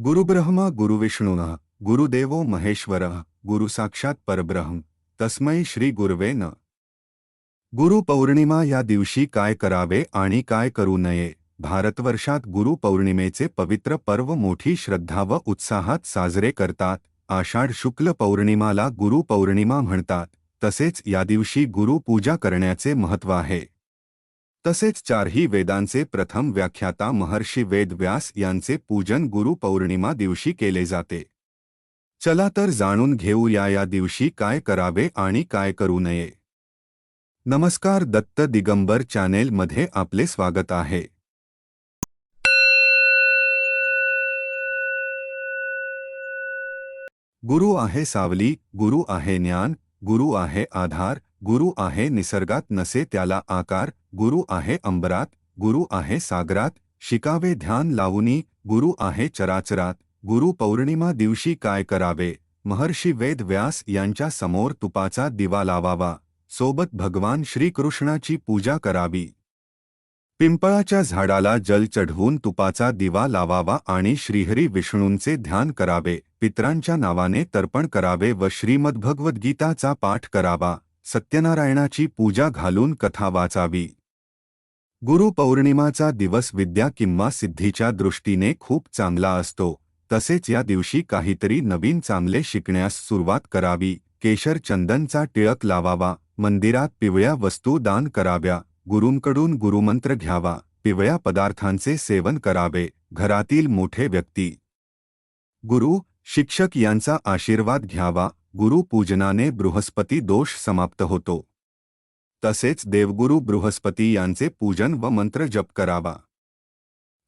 गुरुब्रह्मा गुरुविष्णुः गुरुदेवो महेश्वरः गुरुसाक्षात परब्रह्म तस्मै श्री गुरुवे न। गुरुपौर्णिमा या दिवशी काय करावे आणि काय करू नये? भारतवर्षात गुरुपौर्णिमेचे पवित्र पर्व मोठी श्रद्धा व उत्साहात साजरे करतात. आषाढ शुक्ल पौर्णिमाला गुरुपौर्णिमा म्हणतात. तसेच या दिवशी गुरुपूजा करण्याचे महत्त्व आहे. तसेच चारही वेदांचे प्रथम व्याख्याता महर्षी वेदव्यास यांचे पूजन गुरुपौर्णिमा दिवशी केले जाते. चला तर जाणून घेऊया या दिवशी काय करावे आणि काय करू नये. नमस्कार दत्त दिगंबर चॅनेलमध्ये आपले स्वागत आहे. गुरु आहे सावली, गुरु आहे ज्ञान, गुरु आहे आधार, गुरु आहे निसर्गात नसे त्याला आकार गुरु आहे अंबरात गुरु आहे सागरात शिकावे ध्यान लावूनी गुरु आहे चराचरात गुरु पौर्णिमा दिवशी काय करावे? महर्षी वेद व्यास यांच्या समोर तुपाचा दिवा लावावा सोबत भगवान श्रीकृष्णाची पूजा करावी. पिंपळाच्या झाडाला जल चढवून तुपाचा दिवा लावावा आणि श्रीहरी विष्णूंचे ध्यान करावे पित्रांच्या नावाने तर्पण करावे व श्रीमद्भगवद्गीताचा पाठ करावा सत्यनारायणाची पूजा घालून कथा वाचावी. गुरुपौर्णिमाचा दिवस विद्या किंवा सिद्धीच्या दृष्टीने खूप चांगला असतो. तसेच या दिवशी काहीतरी नवीन चांगले शिकण्यास सुरुवात करावी. केशर चंदनचा टिळक लावावा. मंदिरात पिवळ्या वस्तू दान कराव्या. गुरूंकडून गुरुमंत्र घ्यावा. पिवळ्या पदार्थांचे सेवन करावे. घरातील मोठे व्यक्ती. गुरु शिक्षक यांचा आशीर्वाद घ्यावा. गुरुपूजनाने बृहस्पती दोष समाप्त होतो. तसेच देवगुरु बृहस्पती यांचे पूजन व मंत्र जप करावा.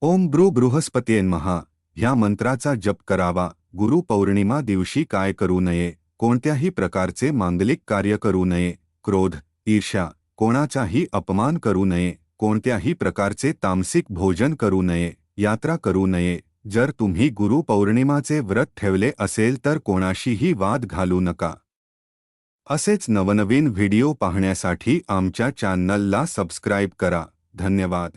ओम ब्रू बृहस्पतीयन महा ह्या मंत्राचा जप करावा. गुरु पौर्णिमा दिवशी काय करू नये? कोणत्याही प्रकारचे मांगलिक कार्य करू नये. क्रोध ईर्ष्या कोणाचाही अपमान करू नये. कोणत्याही प्रकारचे तामसिक भोजन करू नये. यात्रा करू नये. जर तुम्ही गुरु पौर्णिमाचे व्रत ठेवले असेल तर कोणाशीही वाद घालू नका. असेच नवनवीन व्हिडिओ पाहण्यासाठी आमच्या चॅनलला सबस्क्राईब करा. धन्यवाद.